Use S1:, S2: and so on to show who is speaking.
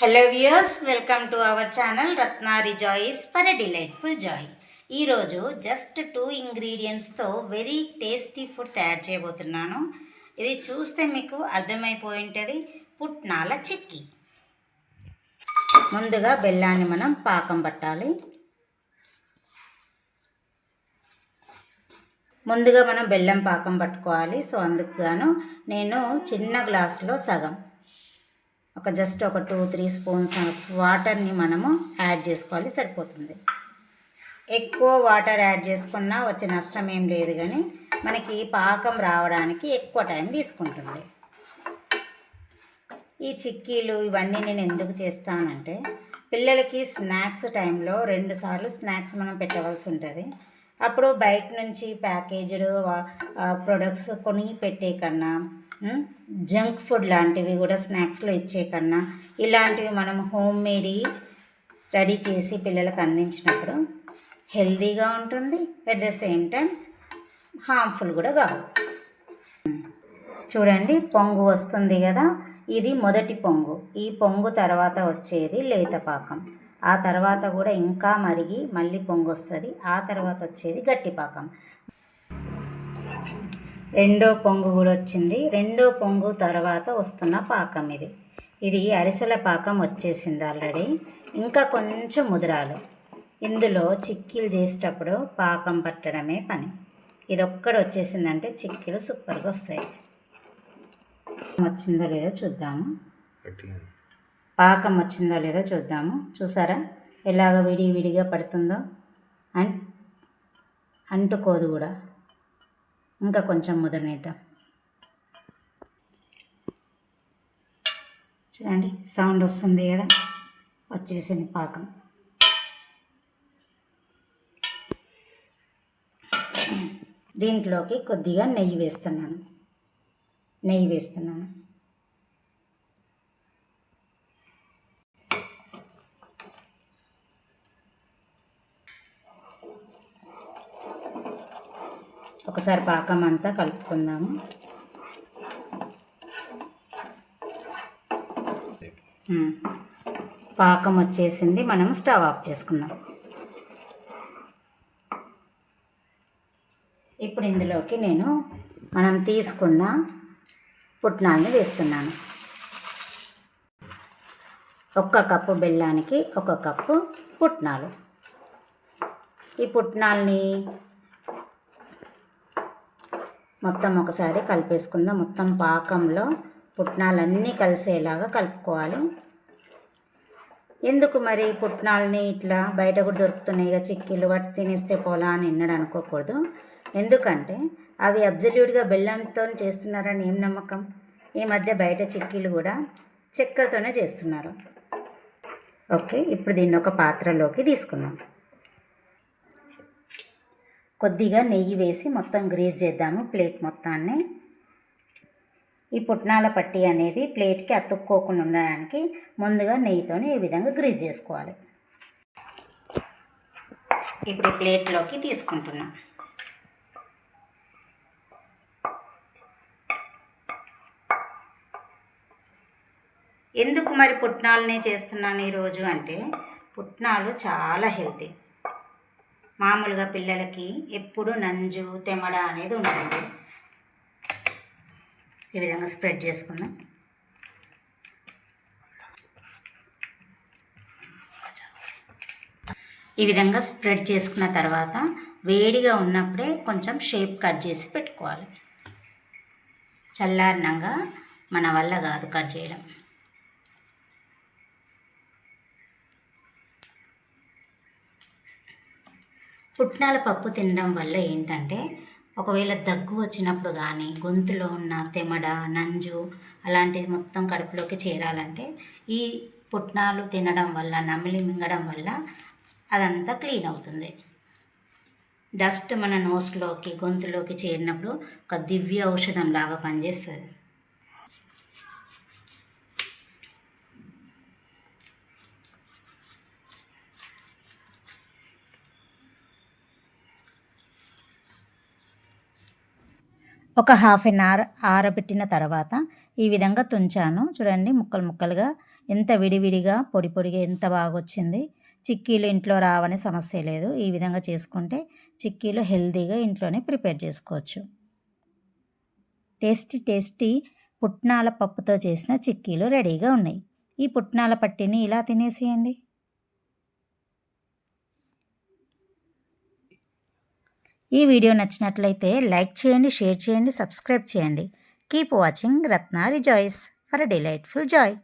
S1: Hello viewers welcome to our channel Ratna rejoice for a delightful joy ఈరోజు just two ఇంగ్రీడియంట్స్తో very tasty food తయారు చేయబోతున్నాను. ఇది చూస్తే మీకు అర్థమైపోయి ఉంటుంది పుట్నాల చిక్కీ. ముందుగా బెల్లాన్ని మనం పాకం పట్టాలి. ముందుగా మనం బెల్లం పాకం పట్టుకోవాలి. సో అందుకు గాను నేను చిన్న గ్లాసులో సగం. ఒక జస్ట్ ఒక టూ త్రీ స్పూన్స్ వాటర్ని మనము యాడ్ చేసుకోవాలి సరిపోతుంది. ఎక్కువ వాటర్ యాడ్ చేసుకున్నా వచ్చే నష్టం ఏం లేదు కానీ మనకి పాకం రావడానికి ఎక్కువ టైం తీసుకుంటుంది. ఈ చిక్కీలు ఇవన్నీ నేను ఎందుకు చేస్తానంటే పిల్లలకి స్నాక్స్ టైంలో రెండు సార్లు స్నాక్స్ మనం పెట్టవలసి ఉంటుంది. అప్పుడు బయట నుంచి ప్యాకేజ్డ్ ప్రొడక్ట్స్ కొని పెట్టే కన్నా జంక్ ఫుడ్ లాంటివి కూడా స్నాక్స్లో ఇచ్చే కన్నా ఇలాంటివి మనం హోమ్ మేడ్ రెడీ చేసి పిల్లలకు అందించినప్పుడు హెల్తీగా ఉంటుంది. At the same time harmful కూడా కాదు. చూడండి పొంగు వస్తుంది కదా? ఇది మొదటి పొంగు. ఈ పొంగు తర్వాత వచ్చేది లేత పాకం. ఆ తర్వాత కూడా ఇంకా మరిగి మళ్ళీ పొంగు వస్తుంది. ఆ తర్వాత వచ్చేది గట్టి పాకం. రెండో పొంగు కూడా వచ్చింది. రెండో పొంగు తర్వాత వస్తున్న పాకం ఇది. ఇది అరిసెల పాకం వచ్చేసింది ఆల్రెడీ ఇంకా కొంచెం ముదిరాలు. ఇందులో చిక్కీలు చేసేటప్పుడు పాకం పట్టడమే పని. ఇది ఒక్కడ వచ్చేసిందంటే చిక్కీలు సూపర్గా వస్తాయి. వచ్చిందో లేదో చూద్దాము. పాకం వచ్చిందో లేదో చూద్దాము. చూసారా? ఎలాగ విడి విడిగా పడుతుందో? అంటుకోదు కూడా. ఇంకా కొంచెం ముదరనిద్దాం. చూడండి సౌండ్ వస్తుంది కదా? వచ్చేసింది పాకం. దీంట్లోకి కొద్దిగా నెయ్యి వేస్తున్నాను. నెయ్యి వేస్తున్నాను. ఒకసారి పాకం అంతా కలుపుకుందాము పాకం వచ్చేసింది. మనం స్టవ్ ఆఫ్ చేసుకుందాం. ఇప్పుడు ఇందులోకి నేను మనం తీసుకున్న పుట్నాల్ని వేస్తున్నాను. ఒక్క కప్పు బెల్లానికి ఒక కప్పు పుట్నాలు. ఈ పుట్నాల్ని మొత్తం ఒకసారి కలిపేసుకుందాం. మొత్తం పాకంలో పుట్నాలన్నీ కలిసేలాగా కలుపుకోవాలి. ఎందుకు మరి పుట్నాలని ఇట్లా బయట కూడా దొరుకుతున్నాయిగా చిక్కీలు? వాటి తినేస్తే పోలా అని ఎన్నడూ అనుకోకూడదు. ఎందుకంటే అవి అబ్జల్యూట్గా బెల్లంతో చేస్తున్నారని ఏం నమ్మకం? ఈ మధ్య బయట చిక్కీలు కూడా చక్కెరతోనే చేస్తున్నారు. ఓకే ఇప్పుడు దీన్ని ఒక పాత్రలోకి తీసుకుందాం. కొద్దిగా నెయ్యి వేసి మొత్తం గ్రీజ్ చేద్దాము ప్లేట్ మొత్తాన్ని. ఈ పుట్నాల పట్టి అనేది ప్లేట్కి అతుక్కోకుండా ఉండడానికి ముందుగా నెయ్యితోని ఈ విధంగా గ్రీజ్ చేసుకోవాలి. ఇప్పుడు ప్లేట్లోకి తీసుకుంటున్నాం. ఎందుకు మరి పుట్నాలనే చేస్తున్నాను ఈరోజు అంటే పుట్నాలు చాలా హెల్తీ. మామూలుగా పిల్లలకి ఎప్పుడు నంజు తెమడ అనేది ఉంటుంది ఈ విధంగా స్ప్రెడ్ చేసుకుందాం. ఈ విధంగా స్ప్రెడ్ చేసుకున్న తర్వాత వేడిగా ఉన్నప్పుడే కొంచెం షేప్ కట్ చేసి పెట్టుకోవాలి. చల్లారినంగా మన వల్ల కాదు కట్ చేయడం. పుట్నాల పప్పు తినడం వల్ల ఏంటంటే ఒకవేళ దగ్గు వచ్చినప్పుడు కానీ గొంతులో ఉన్న తెమడ నంజు అలాంటిది మొత్తం కడుపులోకి చేరాలంటే ఈ పుట్నాలు తినడం వల్ల నమిలి మింగడం వల్ల అదంతా క్లీన్ అవుతుంది. డస్ట్ మన నోస్లోకి గొంతులోకి చేరినప్పుడు ఒక దివ్య ఔషధం లాగా పనిచేస్తుంది. ఒక హాఫ్ అన్ అవర్ ఆరబెట్టిన తర్వాత ఈ విధంగా తుంచాను. చూడండి ముక్కలు ముక్కలుగా ఎంత విడివిడిగా పొడి పొడిగా ఎంత బాగా వచ్చింది చిక్కీలు ఇంట్లో రావనే సమస్య లేదు. ఈ విధంగా చేసుకుంటే చిక్కీలు హెల్తీగా ఇంట్లోనే ప్రిపేర్ చేసుకోవచ్చు. టేస్టీ టేస్టీ పుట్నాల పప్పుతో చేసిన చిక్కీలు రెడీగా ఉన్నాయి. ఈ పుట్నాల పట్టిని ఇలా తినేసేయండి. ఈ వీడియో నచ్చినట్లయితే లైక్ చేయండి షేర్ చేయండి సబ్స్క్రైబ్ చేయండి. Keep watching Ratna rejoice for delightful joy.